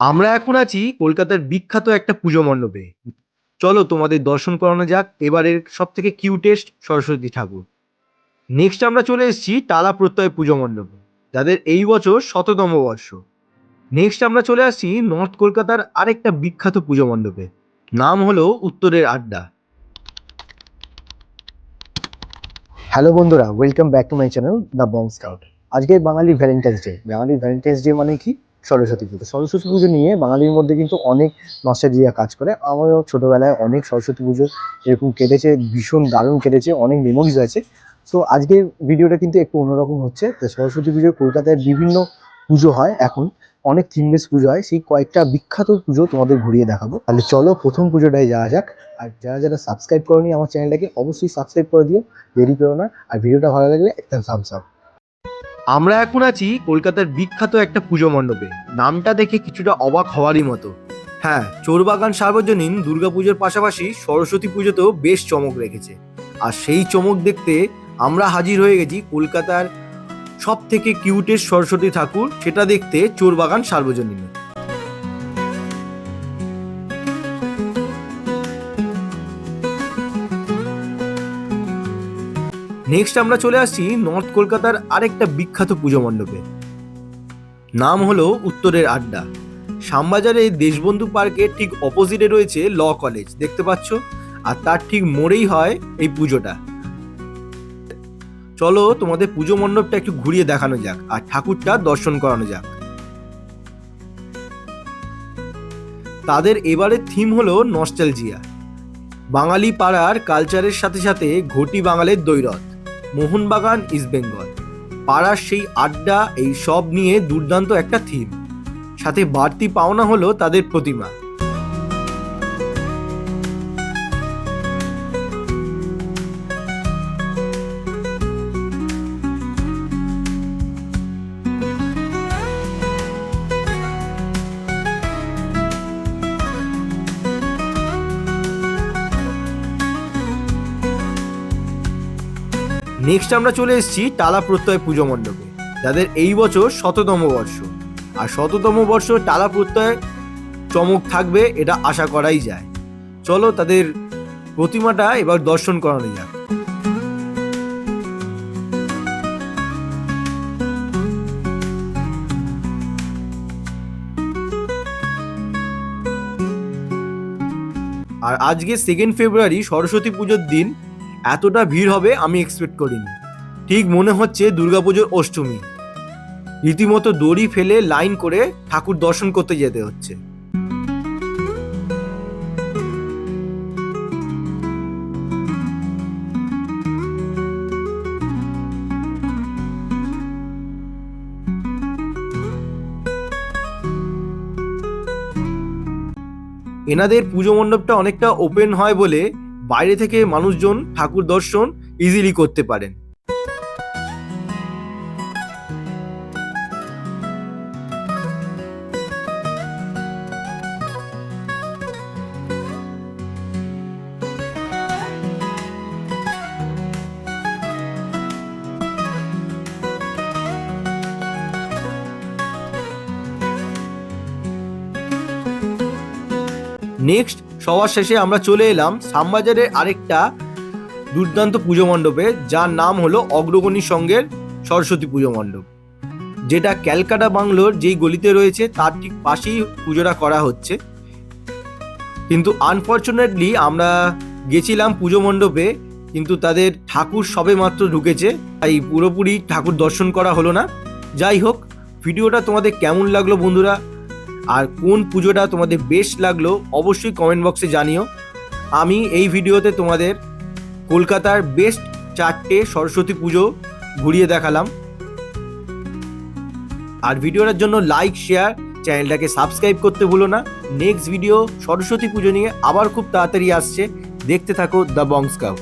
আমরা এখন আছি কলকাতার বিখ্যাত একটা পুজো মণ্ডপে। চলো তোমাদের দর্শন করানো যাক, এবারের সব থেকে কিউটেস্ট সরস্বতী ঠাকুর। নেক্সট আমরা চলে এসেছি টালা প্রত্যয় পুজো মণ্ডপে, যাদের এই বছর শততম বর্ষ। নেক্সট আমরা চলে আসছি নর্থ কলকাতার আরেকটা বিখ্যাত পুজো মণ্ডপে, নাম হলো উত্তরের আড্ডা। হ্যালো বন্ধুরা welcome back to my channel the Bong scout আজকে Bangali Valentine's day Bangali Valentine's day মানে কি? সরস্বতী পুজো। সরস্বতী পুজো নিয়ে বাঙালির মধ্যে কিন্তু অনেক নস্টালজিয়া কাজ করে। আমারও ছোটোবেলায় অনেক সরস্বতী পুজো এরকম কেটেছে, ভীষণ দারুণ কেটেছে, অনেক মেমোরিজ আছে। সো আজকের ভিডিওটা কিন্তু একটু অন্যরকম হচ্ছে। তো সরস্বতী পুজো কলকাতায় বিভিন্ন পুজো হয় এখন। অনেক থিমলেস পুজো হয়। সেই কয়েকটা বিখ্যাত পুজো তোমাদের ঘুরিয়ে দেখাবো। তাহলে চলো প্রথম পুজোটায় যাওয়া যাক। আর যারা যারা সাবস্ক্রাইব করনি আমার চ্যানেলটাকে অবশ্যই সাবস্ক্রাইব করে দিও। দেরি করো না। আর ভিডিওটা ভালো লাগলে একটা থামস আপ আমরা এখন আছি কলকাতার বিখ্যাত একটা পুজো মণ্ডপে। নামটা দেখে কিছুটা অবাক হওয়ারই মতো। হ্যাঁ চোরবাগান সার্বজনীন দুর্গাপুজোর পাশাপাশি সরস্বতী পুজোতেও বেশ চমক রেখেছে। আর সেই চমক দেখতে আমরা হাজির হয়ে গেছি কলকাতার সব থেকে কিউটেস্ট সরস্বতী ঠাকুর, সেটা দেখতে চোরবাগান সার্বজনীনে। নেক্সট আমরা চলে আসছি নর্থ কলকাতার আরেকটা বিখ্যাত পুজো মণ্ডপে। নাম হলো উত্তরের আড্ডা। শ্যামবাজারে দেশবন্ধু পার্কের ঠিক অপোজিটে রয়েছে ল কলেজ দেখতে পাচ্ছ? আর তার ঠিক মোড়েই হয় এই পুজোটা। চলো তোমাদের পুজো মণ্ডপটা একটু ঘুরিয়ে দেখানো যাক আর ঠাকুরটা দর্শন করানো যাক। তাদের এবারের থিম হলো নস্টালজিয়া বাঙালি পাড়ার কালচারের সাথে সাথে ঘটি বাঙালের দৈরথ মোহনবাগান ইস্ট বেঙ্গল পাড়ার সেই আড্ডা, এই সব নিয়ে দুর্দান্ত একটা থিম সাথে বাড়তি পাওনা হলো তাদের প্রতিমা। নেক্সট আমরা চলে এসেছি টালা প্রত্যয় পুজো মণ্ডপে, যাদের এই বছর শততম বর্ষ। আর শততম বর্ষ টালা প্রত্যয় চমক থাকবে, এটা আশা করাই যায়। চলো তাদের প্রতিমাটা এবার দর্শন করানো যাক। আর আজকে সেকেন্ড ফেব্রুয়ারি সরস্বতী পুজোর দিন এতটা ভিড় হবে আমি এক্সপেক্ট করিনি। ঠিক মনে হচ্ছে দুর্গাপুজোর অষ্টমী। রীতিমতো দড়ি ফেলে লাইন করে ঠাকুর দর্শন করতে যেতে হচ্ছে। এনাদের পুজো মণ্ডপটা অনেকটা ওপেন হয় বলে বাইরে থেকে মানুষজন ঠাকুর দর্শন ইজিলি করতে পারেন। নেক্সট সবার শেষে আমরা চলে এলাম শ্যামবাজারের আরেকটা দুর্দান্ত পুজো মণ্ডপে, যার নাম হলো অগ্রগণী সঙ্গের সরস্বতী পুজো মণ্ডপ। যেটা ক্যালকাটা বাংলোর যেই গলিতে রয়েছে, তার ঠিক পাশেই পুজোটা করা হচ্ছে। কিন্তু আনফর্চুনেটলি আমরা গেছিলাম পুজো মণ্ডপে, কিন্তু তাদের ঠাকুর সবে মাত্র ঢুকেছে, তাই পুরোপুরি ঠাকুর দর্শন করা হলো না। যাই হোক, ভিডিওটা তোমাদের কেমন লাগল বন্ধুরা? আর কোন পুজোটা তোমাদের বেস্ট লাগল অবশ্যই কমেন্ট বক্সে জানিও। আমি এই ভিডিওতে তোমাদের কলকাতার বেস্ট চারটে সরস্বতী পুজো ঘুরিয়ে দেখালাম। আর ভিডিওটার জন্য লাইক শেয়ার চ্যানেলটাকে সাবস্ক্রাইব করতে ভুলো না। নেক্সট ভিডিও সরস্বতী পুজো নিয়ে আবার খুব তাড়াতাড়ি আসছে। দেখতে থাকো দ্য বংস্কাউ